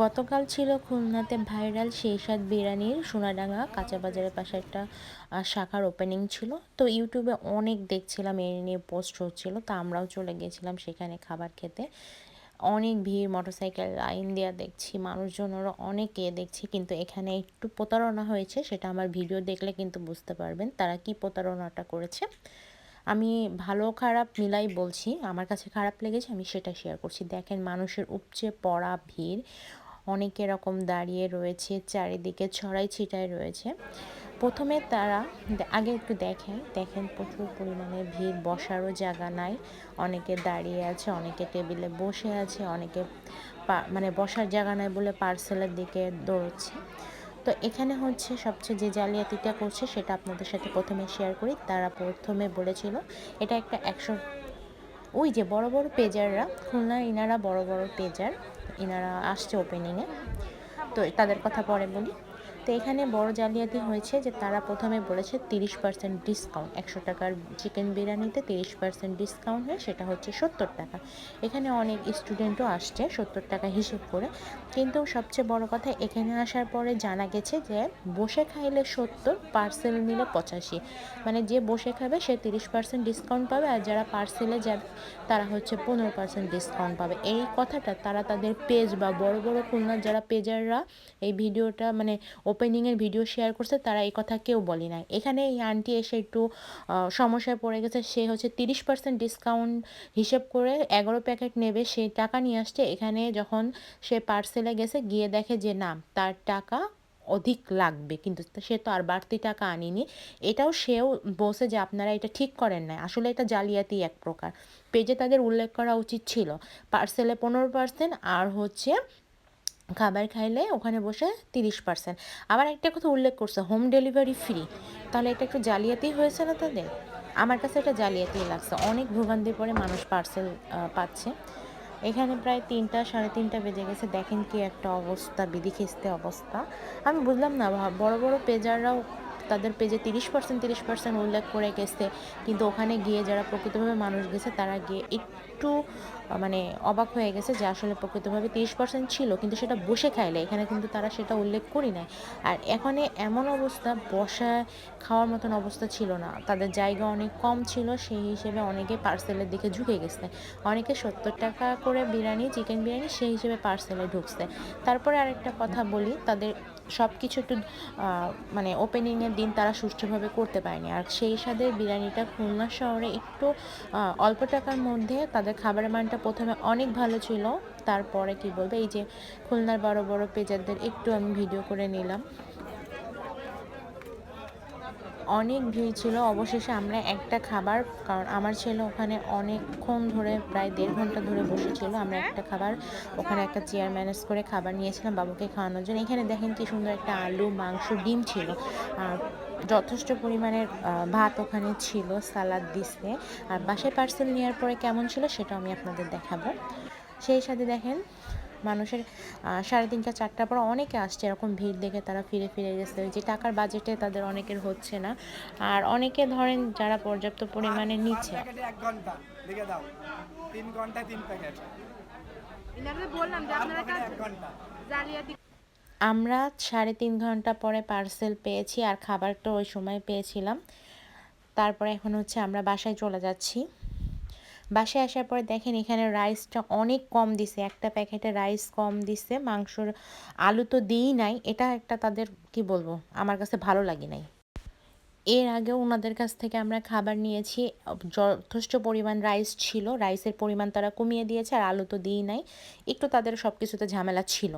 গতকাল ছিল খুলনাতে ভাইরাল সেই স্বাদ বিরিয়ানির সোনাডাঙ্গা কাঁচা বাজারের পাশে একটা শাখার ওপেনিং ছিল। তো ইউটিউবে অনেক দেখছিলাম এর নিয়ে পোস্ট হচ্ছিল। তা আমরাও চলে গেছিলাম সেখানে খাবার খেতে। অনেক ভিড় মোটরসাইকেল লাইন দেওয়া দেখছি, মানুষজনেরও অনেক অনেকে দেখছি, কিন্তু এখানে একটু প্রতারণা হয়েছে, সেটা আমার ভিডিও দেখলে কিন্তু বুঝতে পারবেন তারা কি প্রতারণাটা করেছে। আমি ভালো খারাপ মিলাই বলছি, আমার কাছে খারাপ লেগেছে, আমি সেটা শেয়ার করছি। দেখেন মানুষের উপচে পড়া ভিড় অনেক এরকম দাঁড়িয়ে রয়েছে, চারিদিকে ছড়াই ছিটাই রয়েছে। প্রথমে তারা আগে একটু দেখেন দেখেন প্রচুর পরিমাণে ভিড়, বসারও জায়গা নাই। অনেকে দাঁড়িয়ে আছে, অনেকে টেবিলে বসে আছে, অনেকে মানে বসার জায়গা নাই বলে পার্সেলের দিকে দৌড়চ্ছে। তো এখানে হচ্ছে সবচেয়ে যে জালিয়াতিটা করছে সেটা আপনাদের সাথে প্রথমে শেয়ার করি। তারা প্রথমে বলেছিল, এটা একটা একশো ওই যে বড় বড় পেজাররা খুলনার ইনারা বড় বড় পেজার ইনারা আসছে ওপেনিংয়ে তো তাদের কথা পরে বলি। তো এখানে বড় জালিয়াতি হয়েছে যে তারা প্রথমে বলেছে তিরিশ পার্সেন্ট ডিসকাউন্ট একশো টাকার চিকেন বিরিয়ানিতে তিরিশ পার্সেন্ট ডিসকাউন্ট হয়, সেটা হচ্ছে সত্তর টাকা। এখানে অনেক স্টুডেন্টও আসছে সত্তর টাকা হিসেব করে। কিন্তু সবচেয়ে বড় কথা, এখানে আসার পরে জানা গেছে যে বসে খাইলে সত্তর পার্সেল নিলে পঁচাশি। মানে যে বসে খাবে, সে তিরিশ পার্সেন্ট ডিসকাউন্ট পাবে আর যারা পার্সেলে যাবে, তারা হচ্ছে পনেরো পার্সেন্ট ডিসকাউন্ট পাবে। এই কথাটা তারা তাদের পেজ বা বড় বড় খুলনার যারা পেজাররা এই ভিডিওটা মানে ওপেনিংয়ের ভিডিও শেয়ার করছে, তারা এই কথা কেউ বলে নাই। এখানে এই আন্টি এসে একটু সমস্যায় পড়ে গেছে। সে হচ্ছে তিরিশ পার্সেন্ট ডিসকাউন্ট হিসেব করে এগারো প্যাকেট নেবে। সেই টাকা নিয়ে আসছে। এখানে যখন সে পার্সেলে গেছে, গিয়ে দেখে যে না, তার টাকা অধিক লাগবে। কিন্তু সে তো আর বাড়তি টাকা আনিনি। এটাও সেও বলছে যে, আপনারা এটা ঠিক করেন না আসলে এটা জালিয়াতি এক প্রকার। পেজে তাদের উল্লেখ করা উচিত ছিল। পার্সেলে পনেরো পার্সেন্ট আর হচ্ছে খাবার খাইলে ওখানে বসে তিরিশ পার্সেন্ট আবার একটা কথা উল্লেখ করছে হোম ডেলিভারি ফ্রি তাহলে এটা একটু জালিয়াতি হয়েছে না তাদের? আমার কাছে এটা জালিয়াতি লাগছে। অনেক ভোগান্তির পরে মানুষ পার্সেল পাচ্ছে। এখানে প্রায় তিনটা, সাড়ে তিনটা বেজে গেছে। দেখেন কি একটা অবস্থা, বিধিখিস্তে অবস্থা। আমি বুঝলাম না, বড় বড় পেজাররাও তাদের পেজে তিরিশ পার্সেন্ট তিরিশ পার্সেন্ট উল্লেখ করে গেছে। কিন্তু ওখানে গিয়ে যারা প্রকৃতভাবে মানুষ গেছে, তারা গিয়ে একটু মানে অবাক হয়ে গেছে যে আসলে প্রকৃতভাবে তিরিশ পার্সেন্ট ছিল, কিন্তু সেটা বসে খাইলে এখানে কিন্তু তারা সেটা উল্লেখ করি নাই। আর এখানে এমন অবস্থা, বসা খাওয়ার মতন অবস্থা ছিল না। তাদের জায়গা অনেক কম ছিল, সেই হিসেবে অনেকে পার্সেলের দিকে ঝুঁকে গেছে। অনেকে সত্তর টাকা করে বিরিয়ানি, চিকেন বিরিয়ানি, সেই হিসেবে পার্সেলে ঢুকছে। তারপরে আরেকটা কথা বলি, তাদের সব কিছু একটু মানে ওপেনিংয়ের দিন তারা সুষ্ঠুভাবে করতে পারেনি। আর সেই সাথে বিরিয়ানিটা খুলনা শহরে একটু অল্প টাকার মধ্যে তাদের খাবারের মানটা প্রথমে অনেক ভালো ছিল। তারপরে কি বলব, এই যে খুলনার বড় বড় পেজারদের একটু আমি ভিডিও করে নিলাম। অনেক ভিড় ছিল। অবশেষে আমরা একটা খাবার, কারণ আমার ছেলে ওখানে অনেকক্ষণ ধরে, প্রায় দেড় ঘণ্টা ধরে বসেছিল। আমরা একটা খাবার, ওখানে একটা চেয়ার ম্যানেজ করে খাবার নিয়েছিলাম বাবুকে খাওয়ানোর জন্য। এখানে দেখেন কি সুন্দর একটা আলু, মাংস, ডিম ছিল। আর যথেষ্ট পরিমাণের ভাত ওখানে ছিল, সালাদ দিছে আর বাসায় পার্সেল নেওয়ার পরে কেমন ছিল সেটা আমি আপনাদের দেখাবো। সেই সাথে দেখেন মানুষের সাড়ে তিনটা চারটার পর অনেকে আসছে এরকম ভিড় দেখে তারা ফিরে ফিরে গেছে। যে টাকার বাজেটে তাদের অনেকের হচ্ছে না। আর অনেকে ধরেন যারা পর্যাপ্ত পরিমাণে নিচ্ছে। এক ঘণ্টা লিখে দাও। তিন ঘন্টায় তিন প্যাকেট। বললাম যে আপনারা প্যাকেটে কাজ এক ঘণ্টা। জালিয়াতি আমরা সাড়ে তিন ঘণ্টা পরে পার্সেল পেয়েছি আর খাবারটা ওই সময় পেয়েছিলাম। তারপরে এখন হচ্ছে আমরা বাসায় চলে যাচ্ছি। বাসায় আসার পরে দেখেন এখানে রাইসটা অনেক কম দিছে। একটা প্যাকেটে রাইস কম দিছে, মাংসর আলু তো দিই নাই। এটা একটা তাদের, কি বলব, আমার কাছে ভালো লাগে নাই। এর আগেও ওনাদের কাছ থেকে আমরা খাবার নিয়েছি। যথেষ্ট পরিমাণ রাইস ছিল। রাইসের পরিমাণ তারা কমিয়ে দিয়েছে আর আলু তো দিই নাই। একটু তাদের সব কিছুতে ঝামেলা ছিল।